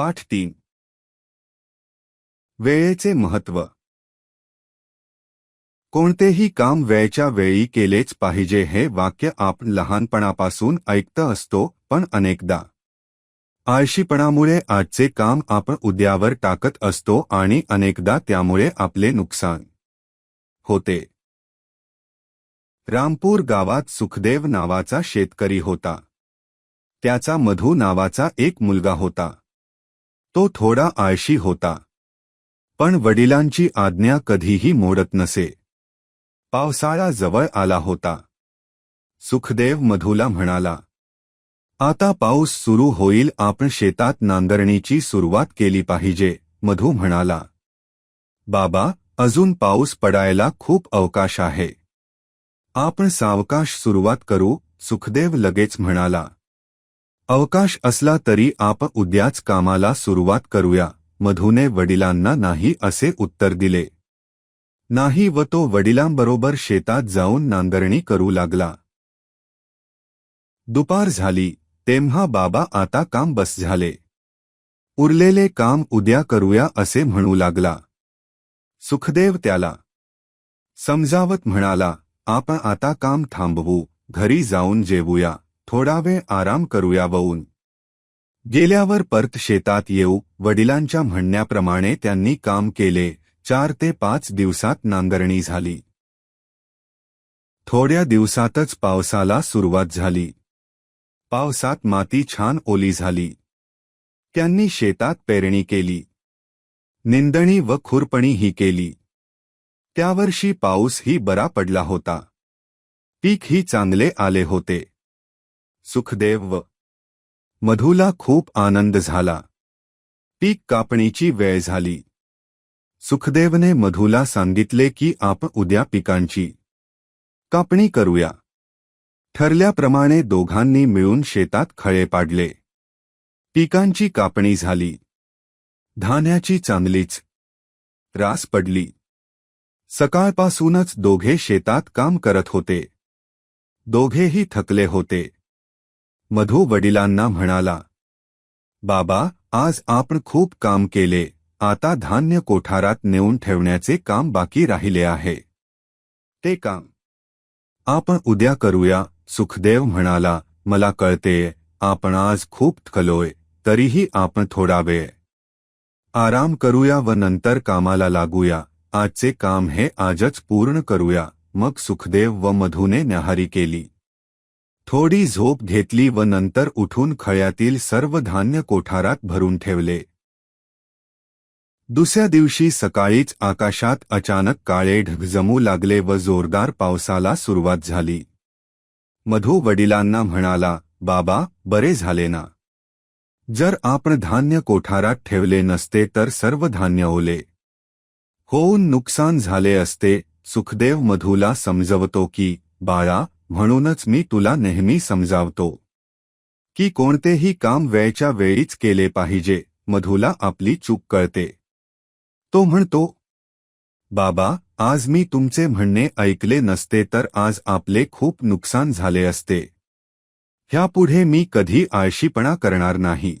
पाठ तीन. वेळेचे महत्त्व कोणतेही काम वेळच्या वेळी केलेच पाहिजे हे वाक्य आपण लहानपणापासून ऐकत असतो पण अनेकदा. आळशीपणामुळे आजचे काम आपण उद्यावर टाकत असतो आणि अनेकदा त्यामुळे आपले नुकसान होते. रामपूर गावात सुखदेव नावाचा शेतकरी होता. त्याचा मधू नावाचा एक मुलगा होता. तो थोडा आळशी होता. पण वडिलांची आज्ञा कधीही मोडत नसे. पावसाळा जवळ आला होता. सुखदेव मधूला म्हणाला आता पाऊस सुरू होईल आपण शेतात नांगरणीची सुरुवात केली पाहिजे मधू म्हणाला. बाबा अजून पाऊस पडायला खूप अवकाश आहे. आपण सावकाश सुरुवात करू सुखदेव लगेच म्हणाला. अवकाश असला तरी आप उद्याच कामाला सुरुवात करूया मधूने वडिलांना नाही असे उत्तर दिले. नाही व तो वडिलांबरोबर शेतात जाऊन नांदरणी करू लागला. दुपार झाली तेव्हा बाबा आता काम बस झाले. उरलेले काम उद्या करूया असे म्हणू लागला. सुखदेव त्याला समजावत म्हणाला आपण आता काम थांबवू घरी जाऊन जेवूया. थोडा वेळ आराम करूया वऊन. गेल्यावर परत शेतात येऊ वडिलांच्या म्हणण्याप्रमाणे त्यांनी काम केले चार ते पाच दिवसात नांगरणी झाली. थोड्या दिवसातच पावसाला सुरुवात झाली. पावसात माती छान ओली झाली. त्यांनी शेतात पेरणी केली. निंदणी व खुरपणी ही केली. त्यावर्षी पाऊसही बरा पडला होता. पीक ही चांगले आले होते. सुखदेव व. मधूला खूप आनंद झाला. पीक कापणीची वेळ झाली. सुखदेवने मधूला सांगितले की आपण उद्या पिकांची कापणी करूया. ठरल्याप्रमाणे दोघांनी मिळून शेतात खळे पाडले. पिकांची कापणी झाली. धान्याची चांगलीच रास पडली. सकाळपासूनच दोघे शेतात काम करत होते. दोघेही थकले होते. मधू वडिलांना म्हणाला, बाबा, आज आपण खूप काम केले, आता धान्य कोठारात नेऊन ठेवण्याचे काम बाकी राहिले आहे. ते काम आपण उद्या करूया, सुखदेव म्हणाला. मला कळतेय आपण आज खूप थकलोय, तरीही आपण थोडा वेळ आराम करूया व नंतर कामाला लागूया. आजचे काम हे आजच पूर्ण करूया, मग सुखदेव व मधूने न्याहारी केली. थोडी झोप घेतली व नंतर उठून खळ्यातील सर्व धान्य कोठारात भरून ठेवले. दुसऱ्या दिवशी सकाळीच आकाशात अचानक काळे ढग जमू लागले व जोरदार पावसाला सुरुवात झाली. मधू वडिलांना म्हणाला बाबा बरे झाले ना. जर आपण धान्य कोठारात ठेवले नसते तर सर्व धान्य ओले. होऊन नुकसान झाले असते. सुखदेव मधूला समजवतो की बाळा म्हणूनच मी तुला नेहमी समजावतो की कोणतेही काम वेळच्या वेळीच केले पाहिजे मधूला आपली चूक कळते. तो म्हणतो बाबा आज मी तुमचे म्हणणे ऐकले नसते तर आज आपले खूप नुकसान झाले असते. ह्यापुढे मी कधी आळशीपणा करणार नाही.